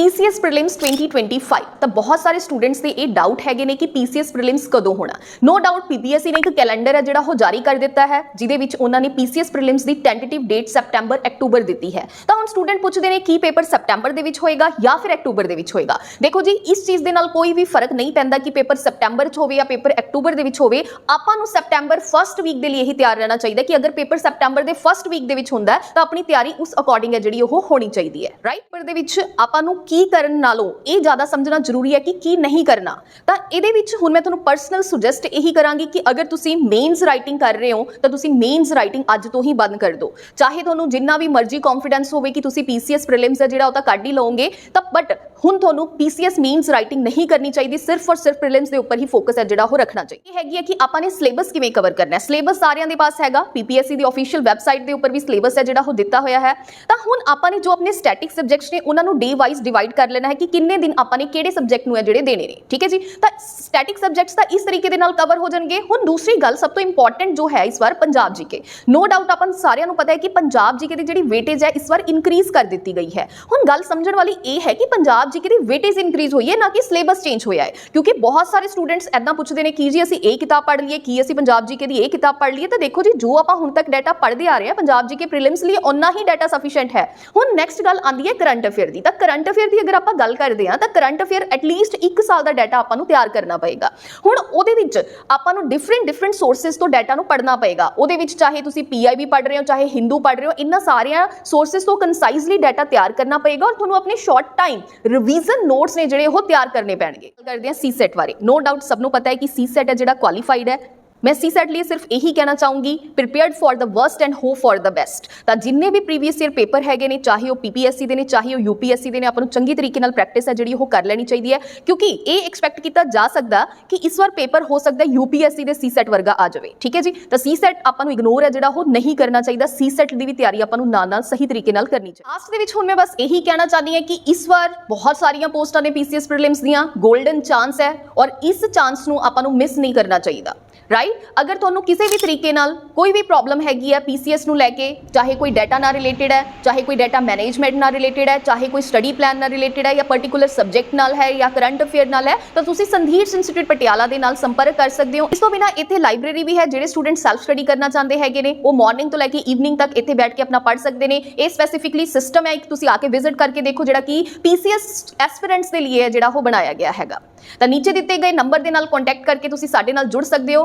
PCS prelims 2025 ਤਾਂ ਬਹੁਤ ਸਾਰੇ ਸਟੂਡੈਂਟਸ ਦੇ ਇਹ ਡਾਊਟ ਹੈਗੇ ਨੇ ਕਿ PCS prelims ਕਦੋਂ ਹੋਣਾ। ਨੋ ਡਾਊਟ PPSC ਨੇ ਇੱਕ ਕੈਲੰਡਰ ਹੈ ਜਿਹੜਾ ਉਹ ਜਾਰੀ ਕਰ ਦਿੱਤਾ ਹੈ, ਜਿਹਦੇ ਵਿੱਚ ਉਹਨਾਂ ਨੇ PCS prelims ਦੀ ਟੈਂਟੇਟਿਵ ਡੇਟ ਸੈਪਟੈਂਬਰ ਅਕਤੂਬਰ ਦਿੱਤੀ ਹੈ। ਤਾਂ ਹੁਣ ਸਟੂਡੈਂਟ ਪੁੱਛਦੇ ਨੇ ਕੀ ਪੇਪਰ ਸੈਪਟੈਂਬਰ ਦੇ ਵਿੱਚ ਹੋਏਗਾ ਜਾਂ ਫਿਰ ਅਕਤੂਬਰ ਦੇ ਵਿੱਚ ਹੋਏਗਾ। ਦੇਖੋ ਜੀ, ਇਸ ਚੀਜ਼ ਦੇ ਨਾਲ ਕੋਈ ਵੀ ਫ਼ਰਕ ਨਹੀਂ ਪੈਂਦਾ ਕਿ ਪੇਪਰ ਸੈਪਟੈਂਬਰ 'ਚ ਹੋਵੇ ਜਾਂ ਪੇਪਰ ਅਕਤੂਬਰ ਦੇ ਵਿੱਚ ਹੋਵੇ। ਆਪਾਂ ਨੂੰ ਸੈਪਟੈਂਬਰ ਫਰਸਟ ਵੀਕ ਦੇ ਲਈ ਇਹੀ ਤਿਆਰ ਰਹਿਣਾ ਚਾਹੀਦਾ ਕਿ ਅਗਰ ਪੇਪਰ ਸੈਪਟੈਂਬਰ ਦੇ ਫਰਸਟ ਵੀਕ ਦੇ ਵਿੱਚ ਹੁੰਦਾ ਤਾਂ ਆਪਣੀ ਤਿਆਰੀ ਉਸ ਅਕੋਰਡਿੰਗ ਹੈ ਜਿਹੜੀ ਉਹ ਹੋਣੀ ਚਾਹੀਦੀ ਹੈ। ਰਾਈਟ ਪਰ ਦੇ ਵਿੱਚ ਆਪਾਂ ਨੂੰ ਕੀ ਕਰਨ ਨਾਲੋਂ ਇਹ ਜ਼ਿਆਦਾ ਸਮਝਣਾ ਜ਼ਰੂਰੀ ਹੈ ਕਿ ਕੀ ਨਹੀਂ ਕਰਨਾ? ਤਾਂ ਇਹਦੇ ਵਿੱਚ ਹੁਣ ਮੈਂ ਤੁਹਾਨੂੰ ਪਰਸਨਲ ਸੁਜੈਸਟ ਇਹੀ ਕਰਾਂਗੀ ਕਿ ਅਗਰ ਤੁਸੀਂ ਮੇਨਸ ਰਾਈਟਿੰਗ ਕਰ ਰਹੇ ਹੋ, ਤਾਂ ਤੁਸੀਂ ਮੇਨਸ ਰਾਈਟਿੰਗ ਅੱਜ ਤੋਂ ਹੀ ਬੰਦ ਕਰ ਦਿਓ। ਚਾਹੇ ਤੁਹਾਨੂੰ ਜਿੰਨਾ ਵੀ ਮਰਜ਼ੀ ਕੌਨਫੀਡੈਂਸ ਹੋਵੇ ਕਿ ਤੁਸੀਂ ਪੀਸੀਐਸ ਪ੍ਰੀਲਿਮਸ ਦਾ ਜਿਹੜਾ ਉਹ ਤਾਂ ਕੱਢ ਹੀ ਲਓਗੇ, ਤਾਂ ਬਟ ਹੁਣ ਤੁਹਾਨੂੰ ਪੀਸੀਐਸ ਮੇਨਸ ਰਾਈਟਿੰਗ ਨਹੀਂ ਕਰਨੀ ਚਾਹੀਦੀ, ਸਿਰਫ ਔਰ ਸਿਰਫ ਪ੍ਰੀਲਿਮਸ ਦੇ ਉੱਪਰ ਹੀ ਫੋਕਸ ਹੈ ਜਿਹੜਾ ਉਹ ਰੱਖਣਾ ਚਾਹੀਦਾ। ਇਹ ਹੈਗੀ ਹੈ ਕਿ ਆਪਾਂ ਨੇ ਸਿਲੇਬਸ ਕਿਵੇਂ ਕਵਰ ਕਰਨਾ ਹੈ? ਸਿਲੇਬਸ ਸਾਰਿਆਂ ਦੇ ਪਾਸ ਹੈਗਾ ਪੀਪੀਐਸਸੀ ਦੀ ਅਫੀਸ਼ੀਅਲ ਵੈਬਸਾਈਟ ਦੇ ਉੱਪਰ ਵੀ ਸਿਲੇਬਸ ਹੈ ਜਿਹੜਾ ਉਹ ਦਿੱਤਾ ਹੋਇਆ ਹੈ। ਤਾਂ ਹੁਣ ਆਪਾਂ ਨੇ ਜੋ ਆਪਣੇ ਸਟੈਟਿਕ ਸਬਜੈਕਟਸ ਨੇ, ਉਹਨਾਂ ਨੂੰ ਡੇ ਵਾਈਜ਼ ਡਿਵਾਈਡ ਕਰ ਲੈਣਾ ਹੈ ਕਿ ਕਿੰਨੇ ਦਿਨ ਆਪਾਂ ਨੇ ਕਿਹੜੇ ਸਬਜੈਕਟ ਨੂੰ ਹੈ ਜਿਹੜੇ ਦੇਣੇ ਨੇ। ਠੀਕ ਹੈ ਜੀ? ਤਾਂ ਸਟੈਟਿਕ ਸਬਜੈਕਟਸ ਤਾਂ ਇਸ ਤਰੀਕੇ ਦੇ ਨਾਲ ਕਵਰ ਹੋ ਜਾਣਗੇ। ਹੁਣ ਦੂਸਰੀ ਗੱਲ, ਸਭ ਤੋਂ ਇੰਪੋਰਟੈਂਟ ਜੋ ਹੈ ਇਸ ਵਾਰ Punjab G K no doubt ਆਪਾਂ ਸਾਰਿਆਂ ਨੂੰ ਪਤਾ ਹੈ ਕਿ ਪੰਜਾਬ ਜੀਕੇ ਦੀ ਜਿਹੜੀ ਵੇਟੇਜ ਹੈ ਇਸ ਵਾਰ ਇਨਕਰੀਜ਼ ਕਰ ਦਿੱਤੀ ਗਈ ਹੈ। ਹੁਣ ਗੱਲ ਸਮਝਣ ਵਾਲੀ ਇਹ ਹੈ ਕਿ ਪੰਜਾਬ ਜੀਕੇ ਦੀ ਵੇਟੇਜ ਇਨਕਰੀਜ਼ ਹੋਈ ਹੈ, ਨਾ ਕਿ ਸਿਲੇਬਸ ਚੇਂਜ ਹੋਇਆ ਹੈ। ਕਿਉਂਕਿ ਬਹੁਤ ਸਾਰੇ ਸਟੂਡੈਂਟਸ ਐਦਾਂ ਪੁੱਛਦੇ ਨੇ ਕਿ ਜੀ ਅਸੀਂ ਇਹ ਕਿਤਾਬ ਪੜ੍ਹ ਲਈਏ, ਕੀ ਅਸੀਂ ਪੰਜਾਬ ਜੀਕੇ ਦੀ ਇਹ ਕਿਤਾਬ ਪੜ੍ਹ ਲਈਏ, ਤਾਂ ਦੇਖੋ ਜੀ, ਜੋ ਆਪਾਂ ਹੁਣ ਤੱਕ ਡਾਟਾ ਪੜ੍ਹਦੇ ਆ ਰਹੇ ਹਾਂ, ਪੰਜਾਬ ਜੀਕੇ ਪ੍ਰੀਲਿਮਸ ਲਈ ਓਨਾ ਹੀ ਡਾਟਾ ਸਫੀਸ਼ੀਐਂਟ ਹੈ। ਹੁਣ ਨੈਕਸਟ ਗੱਲ ਆਂਦੀ ਹੈ ਕਰੰਟ ਅਫੇਅਰ ਦੀ। ਤਾਂ ਕਰੰਟ ਅਫੇਅਰ ਦੀ ਅਗਰ ਆਪਾਂ ਗੱਲ ਕਰਦੇ ਹਾਂ, ਤਾਂ ਕਰੰਟ ਅਫੇਅਰ ਐਟਲੀਸਟ 1 ਸਾਲ ਦਾ ਡਾਟਾ ਆਪਾਂ ਨੂੰ ਤਿਆਰ ਕਰਨਾ ਪਏਗਾ। ਹੁਣ ਉਹਦੇ ਵਿੱਚ ਆਪਾਂ ਨੂੰ ਡਿਫਰੈਂਟ ਡਿਫਰੈਂਟ ਸੋਰਸਸ ਤੋਂ ਡਾਟਾ ਨੂੰ ਪੜ੍ਹਨਾ ਪਏਗਾ। ਉਹਦੇ ਵਿੱਚ ਚਾਹੇ ਤੁਸੀਂ ਪੀਆਈਬੀ ਪੜ੍ਹ ਰਹੇ ਹੋ, ਚਾਹੇ ਹਿੰਦੂ ਪੜ੍ਹ ਰਹੇ ਹੋ, ਇਹਨਾਂ ਸਾਰਿਆਂ ਸੋਰਸਸ ਤੋਂ ਕੰਸਾਈਜ਼ਲੀ ਡਾਟਾ ਤਿਆਰ ਕਰਨਾ ਪਏਗਾ ਔਰ ਤੁਹਾਨੂੰ ਆਪਣੇ ਸ਼ਾਰਟ ਟਾਈਮ ਰਿਵੀਜ਼ਨ ਨੋਟਸ ਨੇ ਜਿਹੜੇ ਉਹ ਤਿਆਰ ਕਰਨੇ ਪੈਣਗੇ। ਗੱਲ ਕਰਦੇ ਹਾਂ ਸੀਸੈਟ ਬਾਰੇ। ਨੋ ਡਾਊਟ ਸਭ ਨੂੰ ਪਤਾ ਹੈ ਕਿ ਸੀਸੈਟ ਹੈ ਜਿਹੜਾ ਕੁਆਲੀਫਾਈਡ ਹੈ। ਮੈਂ ਸੀ ਸੀਸੈਟ ਲਈ ਸਿਰਫ ਇਹੀ ਕਹਿਣਾ ਚਾਹੂੰਗੀ prepared for the worst and hope for the best ਤਾਂ ਜਿੰਨੇ ਵੀ ਪ੍ਰੀਵੀਅਸ ਈਅਰ ਪੇਪਰ ਹੈਗੇ ਨੇ, ਚਾਹੇ ਉਹ ਪੀਪੀਐਸਸੀ ਦੇ ਨੇ, ਚਾਹੇ ਉਹ ਯੂਪੀਐਸਸੀ ਦੇ ਨੇ, ਆਪਾਂ ਨੂੰ ਚੰਗੀ ਤਰੀਕੇ ਨਾਲ ਪ੍ਰੈਕਟਿਸ ਹੈ ਜਿਹੜੀ ਉਹ ਕਰ ਲੈਣੀ ਚਾਹੀਦੀ ਹੈ, ਕਿਉਂਕਿ ਇਹ ਐਕਸਪੈਕਟ ਕੀਤਾ ਜਾ ਸਕਦਾ ਕਿ ਇਸ ਵਾਰ ਪੇਪਰ ਹੋ ਸਕਦਾ ਯੂਪੀਐਸਸੀ ਦੇ ਸੀਸੈਟ ਵਰਗਾ ਆ ਜਾਵੇ, ਠੀਕ ਹੈ ਜੀ? ਤਾਂ ਸੀ ਸੀਸੈਟ ਆਪਾਂ ਨੂੰ ਇਗਨੋਰ ਹੈ ਜਿਹੜਾ ਉਹ ਨਹੀਂ ਕਰਨਾ ਚਾਹੀਦਾ, ਸੀ ਸੀਸੈਟ ਦੀ ਵੀ ਤਿਆਰੀ ਆਪਾਂ ਨੂੰ ਨਾਲ ਨਾਲ ਸਹੀ ਤਰੀਕੇ ਨਾਲ ਕਰਨੀ ਚਾਹੀਦੀ ਆਸਟ ਦੇ ਵਿੱਚ ਹੁਣ ਮੈਂ ਬਸ ਇਹੀ ਕਹਿਣਾ ਚਾਹੁੰਦੀ ਹਾਂ ਕਿ ਇਸ ਵਾਰ ਬਹੁਤ ਸਾਰੀਆਂ ਪੋਸਟਾਂ ਨੇ ਪੀਸੀਐਸ ਪ੍ਰੀਲਿਮਸ ਦੀਆਂ ਗੋਲਡਨ ਚਾਂਸ ਹੈ ਔਰ ਇਸ ਚਾਂਸ ਨੂੰ ਆਪਾਂ ਨੂੰ ਮਿਸ ਨਹੀਂ ਕਰਨਾ ਚਾਹੀਦਾ। ਰਾਈਟ ਅਗਰ ਤੁਹਾਨੂੰ ਕਿਸੇ ਵੀ ਤਰੀਕੇ ਨਾਲ ਕੋਈ ਵੀ ਪ੍ਰੋਬਲਮ ਹੈਗੀ ਹੈ ਪੀਸੀਐਸ ਨੂੰ ਲੈ ਕੇ, ਚਾਹੇ ਕੋਈ ਡਾਟਾ ਨਾਲ ਰਿਲੇਟਡ ਹੈ, ਚਾਹੇ ਕੋਈ ਡਾਟਾ ਮੈਨੇਜਮੈਂਟ ਨਾਲ ਰਿਲੇਟਡ ਹੈ, ਚਾਹੇ ਕੋਈ ਸਟੱਡੀ ਪਲਾਨ ਨਾਲ ਰਿਲੇਟਡ ਹੈ ਜਾਂ ਪਾਰਟਿਕੂਲਰ ਸਬਜੈਕਟ ਨਾਲ ਹੈ ਜਾਂ ਕਰੰਟ ਅਫੇਅਰ ਨਾਲ ਹੈ, ਤਾਂ ਤੁਸੀਂ ਸੰਧੀਰ ਇੰਸਟੀਚਿਊਟ ਪਟਿਆਲਾ ਦੇ ਨਾਲ ਸੰਪਰਕ ਕਰ ਸਕਦੇ ਹੋ। ਇਸ ਤੋਂ ਬਿਨਾ ਇੱਥੇ ਲਾਇਬ੍ਰੇਰੀ ਵੀ ਹੈ ਜਿਹੜੇ ਸਟੂਡੈਂਟ ਸੈਲਫ ਸਟੱਡੀ ਕਰਨਾ ਚਾਹੁੰਦੇ ਹੈਗੇ ਨੇ। ਉਹ ਮਾਰਨਿੰਗ ਤੋਂ ਲੈ ਕੇ ਈਵਨਿੰਗ ਤੱਕ ਇੱਥੇ ਬੈਠ ਕੇ ਆਪਣਾ ਪੜ੍ਹ ਸਕਦੇ ਨੇ। ਇਹ ਸਪੈਸੀਫਿਕਲੀ ਸਿਸਟਮ ਹੈ, ਇੱਕ ਤੁਸੀਂ ਆ ਕੇ ਵਿਜ਼ਿਟ ਕਰਕੇ ਦੇਖੋ ਜਿਹੜਾ ਕਿ ਪੀਸੀਐਸ ਐਸਪੀਰੈਂਟਸ ਦੇ ਲਈ ਹੈ ਜਿਹੜਾ ਉਹ ਬਣਾਇਆ ਗਿਆ ਹੈਗਾ। ਤਾਂ ਨੀਚੇ ਦਿੱਤੇ ਗਏ ਨੰਬਰ ਦੇ ਨਾਲ ਕੰਟੈਕਟ ਕਰਕੇ ਤੁਸੀਂ ਸਾਡੇ ਨਾਲ ਜੁੜ ਸਕਦੇ ਹੋ।